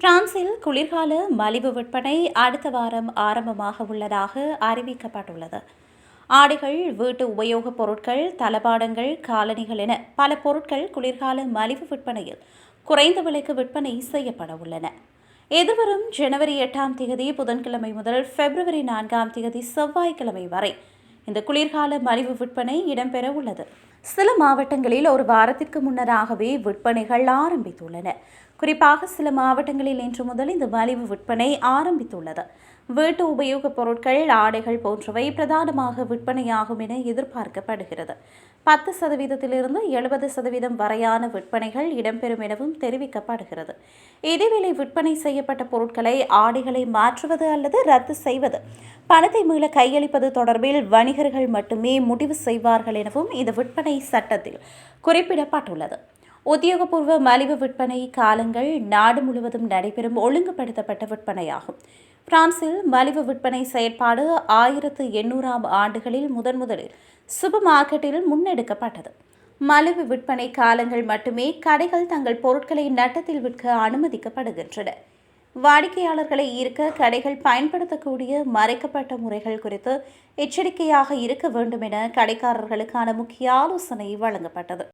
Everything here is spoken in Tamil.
பிரான்சில் குளிர்கால மலிவு விற்பனை அடுத்த வாரம் ஆரம்பமாக உள்ளதாக அறிவிக்கப்பட்டுள்ளது. ஆடைகள் வீட்டு உபயோகப் பொருட்கள் தளபாடங்கள் காலணிகள் என பல பொருட்கள் குளிர்கால மலிவு விற்பனையில் குறைந்த விலைக்கு விற்பனை செய்யப்பட உள்ளன. எதிர்வரும் ஜனவரி எட்டாம் தேதி புதன்கிழமை முதல் பிப்ரவரி நான்காம் தேதி செவ்வாய்க்கிழமை வரை இந்த குளிர்கால மலிவு விற்பனை இடம்பெற உள்ளது. சில மாவட்டங்களில் ஒரு வாரத்திற்கு முன்னதாகவே விற்பனைகள் ஆரம்பித்துள்ளன. குறிப்பாக சில மாவட்டங்களில் இன்று முதல் இந்த மலிவு விற்பனை ஆரம்பித்துள்ளது. வீட்டு உபயோகப் பொருட்கள் ஆடைகள் போன்றவை பிரதானமாக விற்பனையாகும் என எதிர்பார்க்கப்படுகிறது. பத்து சதவீதத்திலிருந்து எழுபது சதவீதம் வரையான விற்பனைகள் இடம்பெறும் எனவும் தெரிவிக்கப்படுகிறது. இதேவேளை விற்பனை செய்யப்பட்ட பொருட்களை ஆடைகளை மாற்றுவது அல்லது ரத்து செய்வது பணத்தை மீள கையளிப்பது தொடர்பில் வணிகர்கள் மட்டுமே முடிவு செய்வார்கள் எனவும் இந்த விற்பனை சட்டத்தில் குறிப்பிடப்பட்டுள்ளது. உத்தியோகபூர்வ மலிவு விற்பனை காலங்கள் நாடு முழுவதும் நடைபெறும் ஒழுங்குபடுத்தப்பட்ட விற்பனையாகும். பிரான்சில் மலிவு விற்பனை செயற்பாடு ஆயிரத்து எண்ணூறாம் ஆண்டுகளில் முதன் முதலில் சூப்பர் மார்க்கெட்டில் முன்னெடுக்கப்பட்டது. மலிவு விற்பனை காலங்கள் மட்டுமே கடைகள் தங்கள் பொருட்களை நட்டத்தில் விற்க அனுமதிக்கப்படுகின்றன. வாடிக்கையாளர்களை ஈர்க்க கடைகள் பயன்படுத்தக்கூடிய மறைக்கப்பட்ட முறைகள் குறித்து எச்சரிக்கையாக இருக்க வேண்டும் என கடைக்காரர்களுக்கான முக்கிய ஆலோசனை வழங்கப்பட்டது.